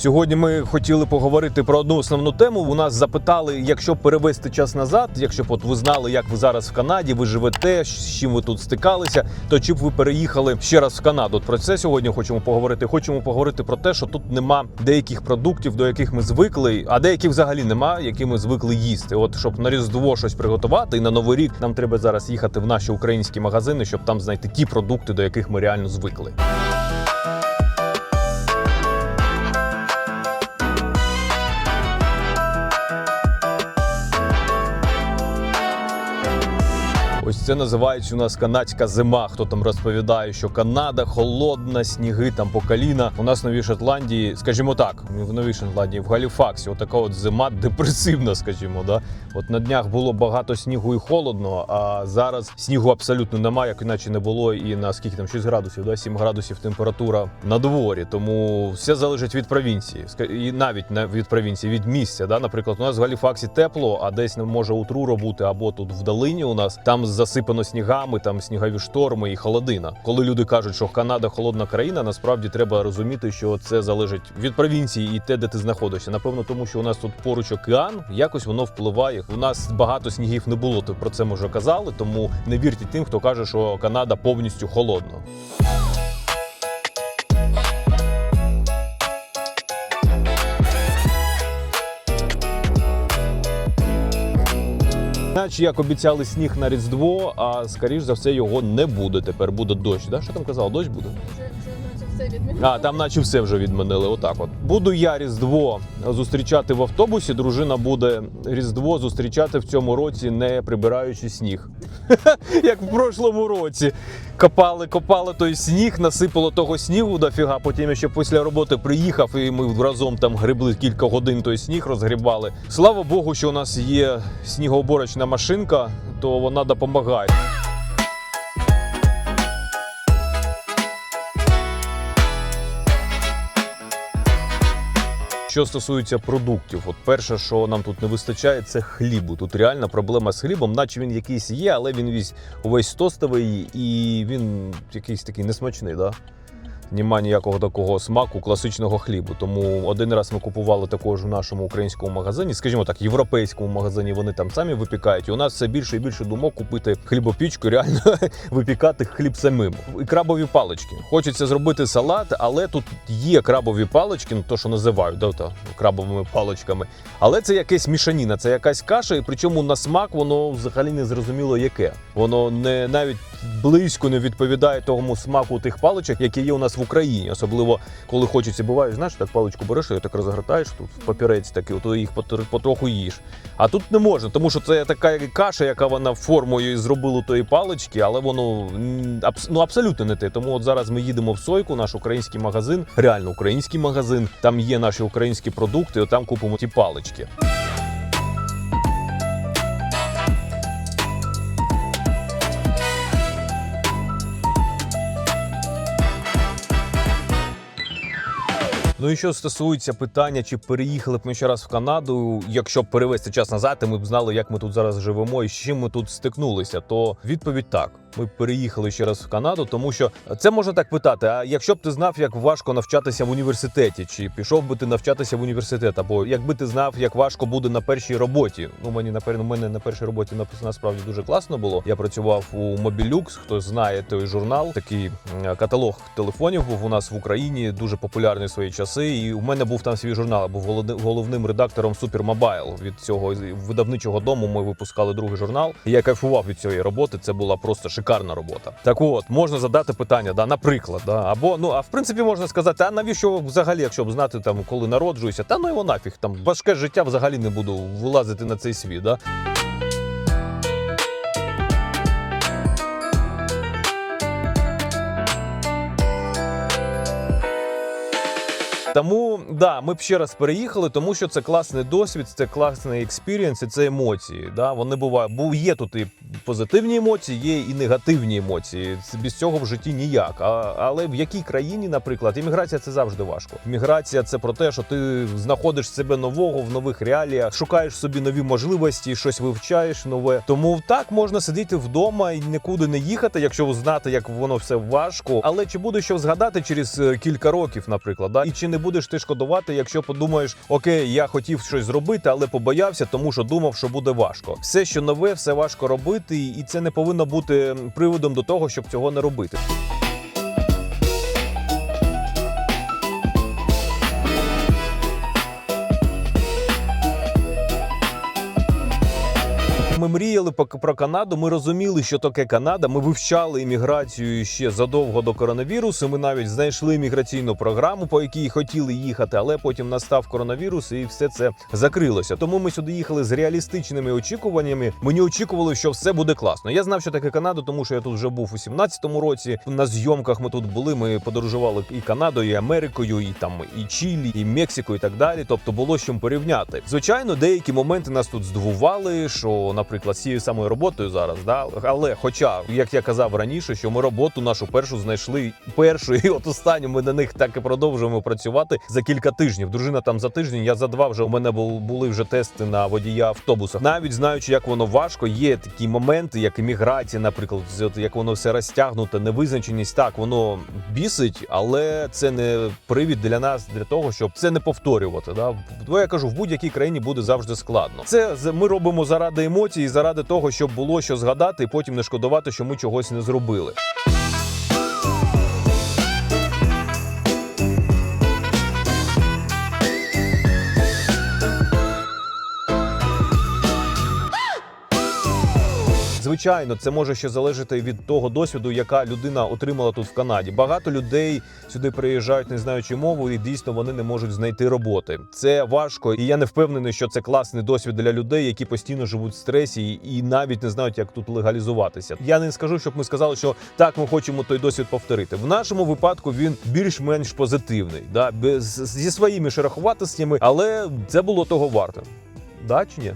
Сьогодні ми хотіли поговорити про одну основну тему. У нас запитали, якщо перевести час назад, якщо б от ви знали, як ви зараз в Канаді, ви живете, з чим ви тут стикалися, то чи б ви переїхали ще раз в Канаду? От про це сьогодні хочемо поговорити. Хочемо поговорити про те, що тут нема деяких продуктів, до яких ми звикли, а деяких взагалі нема, які ми звикли їсти. От щоб на різдво щось приготувати, і на новий рік нам треба зараз їхати в наші українські магазини, щоб там знайти ті продукти, до яких ми реально звикли. Ось це називається у нас канадська зима. Хто там розповідає, що Канада холодна, сніги там по коліна. У нас в Новій Шотландії, скажімо так, в Новій Шотландії, в Галіфаксі, отака от зима депресивна, скажімо. Да? От на днях було багато снігу і холодно, а зараз снігу абсолютно немає, як іначе не було. І на скільки там 6 градусів, да? 7 градусів температура на дворі. Тому все залежить від провінції. І навіть від провінції, від місця. Да? Наприклад, у нас в Галіфаксі тепло, а десь може у Труро бути, або тут в долині у нас там засипано снігами, там снігові шторми і холодина. Коли люди кажуть, що Канада холодна країна, насправді треба розуміти, що це залежить від провінції і те, де ти знаходишся. Напевно, тому що у нас тут поруч океан, якось воно впливає. У нас багато снігів не було. Ти про це ми вже казали. Тому не вірте тим, хто каже, що Канада повністю холодна. Наче як обіцяли сніг на Різдво, а скоріш за все його не буде. Тепер буде дощ. Да? Що там казав? Дощ буде? Все відмінило. А там, наче все вже відмінили. Отак, от буду я Різдво зустрічати в автобусі. Дружина буде Різдво зустрічати в цьому році, не прибираючи сніг. Як в прошлому році. Копали, копали той сніг, насипало того снігу дофіга. Потім я ще після роботи приїхав, і ми разом там гребли кілька годин той сніг, розгрібали. Слава Богу, що у нас є снігоуборочна машинка, то вона допомагає. Що стосується продуктів, от перше, що нам тут не вистачає, це хлібу. Тут реальна проблема з хлібом, наче він якийсь є, але він весь увесь тостовий і він якийсь такий несмачний. Да? Нема ніякого такого смаку класичного хлібу. Тому один раз ми купували також в нашому українському магазині, скажімо так, європейському магазині. Вони там самі випікають. І у нас все більше і більше думок купити хлібопічку, реально випікати хліб самим. І крабові палички. Хочеться зробити салат, але тут є крабові палички, ну то що називають да, та, крабовими паличками. Але це якась мішаніна, це якась каша, і причому на смак воно взагалі не зрозуміло яке. Воно не навіть близько не відповідає тому смаку тих паличок, які є у нас в Україні. Особливо коли хочеться, буває, знаєш, так паличку береш, і так розгортаєш тут папірець такий, от їх потр- потроху їш. А тут не можна, тому що це така каша, яка вона формою зробила тої палички, але воно ну, абсолютно не те. Тому от зараз ми їдемо в Сойку, наш український магазин, реально український магазин. Там є наші українські продукти, от там купимо ті палички. Ну і що стосується питання, чи переїхали б ми ще раз в Канаду, якщо б перевести час назад, і ми б знали, як ми тут зараз живемо і з чим ми тут стикнулися, то відповідь так. Ми переїхали ще раз в Канаду, тому що це можна так питати. А якщо б ти знав, як важко навчатися в університеті, чи пішов би ти навчатися в університет, або якби ти знав, як важко буде на першій роботі. Ну мені на мене на першій роботі насправді дуже класно було. Я працював у Mobilux, хто знає той журнал, такий каталог телефонів був у нас в Україні, дуже популярний в свої часи. І у мене був там свій журнал. Я був головни- головним редактором Supermobile. Від цього видавничого дому ми випускали другий журнал. Я кайфував від цієї роботи. Це була просто шикарна робота. Так от можна задати питання, да, наприклад, да, або ну а в принципі можна сказати, а навіщо взагалі, якщо б знати там, коли народжуюся, та ну його нафіг там важке життя взагалі не буду вилазити на цей світ. Да? Тому да, ми б ще раз переїхали, тому що це класний досвід, це класний експірієнс, і це емоції. Да? Вони бувають, бо є тут і позитивні емоції, є і негативні емоції. Це- Без цього в житті ніяк. А, але в якій країні, наприклад, імміграція це завжди важко. Імміграція це про те, що ти знаходиш себе нового в нових реаліях, шукаєш собі нові можливості, щось вивчаєш нове. Тому так можна сидіти вдома і нікуди не їхати, якщо знати, як воно все важко. Але чи буде що згадати через е, кілька років, наприклад, да? і чи не будеш ти шкодувати, якщо подумаєш, окей, я хотів щось зробити, але побоявся, тому що думав, що буде важко. Все, що нове, все важко робити, і це не повинно бути приводом до того, щоб цього не робити. Мріяли про Канаду. Ми розуміли, що таке Канада. Ми вивчали імміграцію ще задовго до коронавірусу. Ми навіть знайшли імміграційну програму, по якій хотіли їхати, але потім настав коронавірус і все це закрилося. Тому ми сюди їхали з реалістичними очікуваннями. Ми не очікували, що все буде класно. Я знав, що таке Канада, тому що я тут вже був у 17-му році. На зйомках ми тут були. Ми подорожували і Канадою, і Америкою, і там і Чилі, і Мексику, і так далі. Тобто було з чим порівняти. Звичайно, деякі моменти нас тут здивували, що, наприклад, з цією самою роботою зараз, да, але, хоча, як я казав раніше, що ми роботу нашу першу знайшли першу, і от останню ми на них так і продовжуємо працювати за кілька тижнів. Дружина там за тиждень, я за два вже у мене бу- були вже тести на водія автобуса. Навіть знаючи, як воно важко, є такі моменти, як імміграція, наприклад, як воно все розтягнуте, невизначеність. Так воно бісить, але це не привід для нас для того, щоб це не повторювати. Да? Бо я кажу, в будь-якій країні буде завжди складно. Це ми робимо заради емоцій, заради того, щоб було що згадати, і потім не шкодувати, що ми чогось не зробили. Звичайно, це може ще залежати від того досвіду, яка людина отримала тут в Канаді. Багато людей сюди приїжджають, не знаючи мову, і дійсно вони не можуть знайти роботи. Це важко, і я не впевнений, що це класний досвід для людей, які постійно живуть в стресі і- навіть не знають, як тут легалізуватися. Я не скажу, щоб ми сказали, що так, ми хочемо той досвід повторити. В нашому випадку він більш-менш позитивний, да, без зі своїми шероховатостями, але це було того варто. Да чи ні?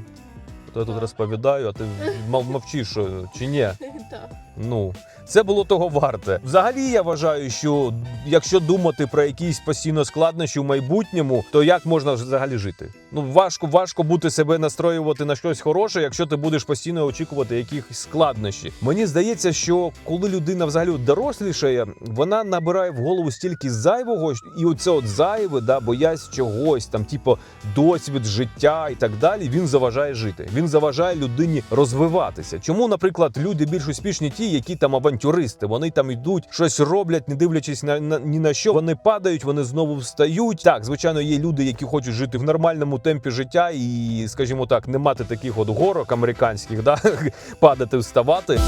То я тут розповідаю, а ти мов- мовчиш, чи ні? Так. Ну, це було того варте. Взагалі, я вважаю, що якщо думати про якісь постійно складнощі в майбутньому, то як можна взагалі жити? Ну важко, важко бути себе настроювати на щось хороше, якщо ти будеш постійно очікувати якихось складнощів. Мені здається, що коли людина взагалі дорослішає, вона набирає в голову стільки зайвого, і оце от зайве, да, боясь чогось, там, типу, досвід життя і так далі, він заважає жити. Він заважає людині розвиватися. Чому, наприклад, люди більш успішні ті, які там авантюристи, вони там йдуть, щось роблять, не дивлячись на, на ні на що. Вони падають, вони знову встають. Так, звичайно, є люди, які хочуть жити в нормальному темпі життя, і, скажімо так, не мати таких от горок американських, да падати, вставати.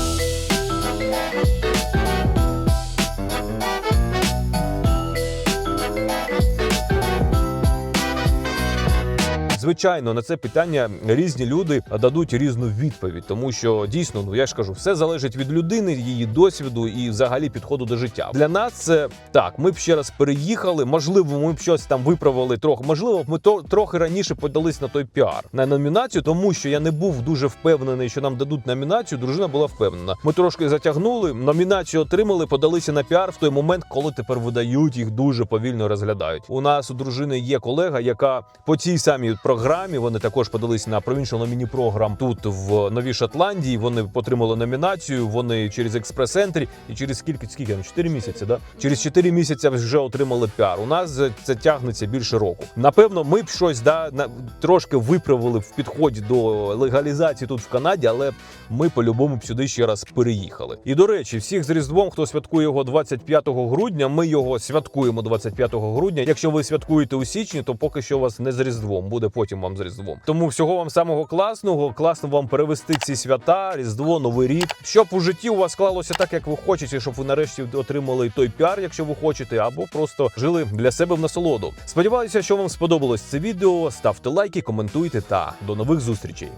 Звичайно, на це питання різні люди дадуть різну відповідь, тому що дійсно, ну я ж кажу, все залежить від людини, її досвіду і взагалі підходу до життя. Для нас це так. Ми б ще раз переїхали. Можливо, ми б щось там виправили трохи. Можливо, ми то трохи раніше подались на той піар на номінацію, тому що я не був дуже впевнений, що нам дадуть номінацію. Дружина була впевнена. Ми трошки затягнули. Номінацію отримали, подалися на піар в той момент, коли тепер видають їх дуже повільно розглядають. У нас у дружини є колега, яка по цій самій програмі вони також подались на Provincial Mini Program тут в Новій Шотландії. Вони отримали номінацію. Вони через експрес-ентрі і через скільки скільки там 4 місяці. Да через 4 місяці вже отримали піар. У нас це тягнеться більше року. Напевно, ми б щось да на трошки виправили в підході до легалізації тут в Канаді, але ми по-любому б сюди ще раз переїхали. І до речі, всіх з Різдвом, хто святкує його 25 грудня, ми його святкуємо 25 грудня. Якщо ви святкуєте у січні, то поки що вас не з Різдвом, буде потім вам з Різдвом. Тому всього вам самого класного, класно вам перевести ці свята, Різдво, Новий рік, щоб у житті у вас склалося так, як ви хочете, щоб ви нарешті отримали той піар, якщо ви хочете, або просто жили для себе в насолоду. Сподіваюся, що вам сподобалось це відео. Ставте лайки, коментуйте та до нових зустрічей.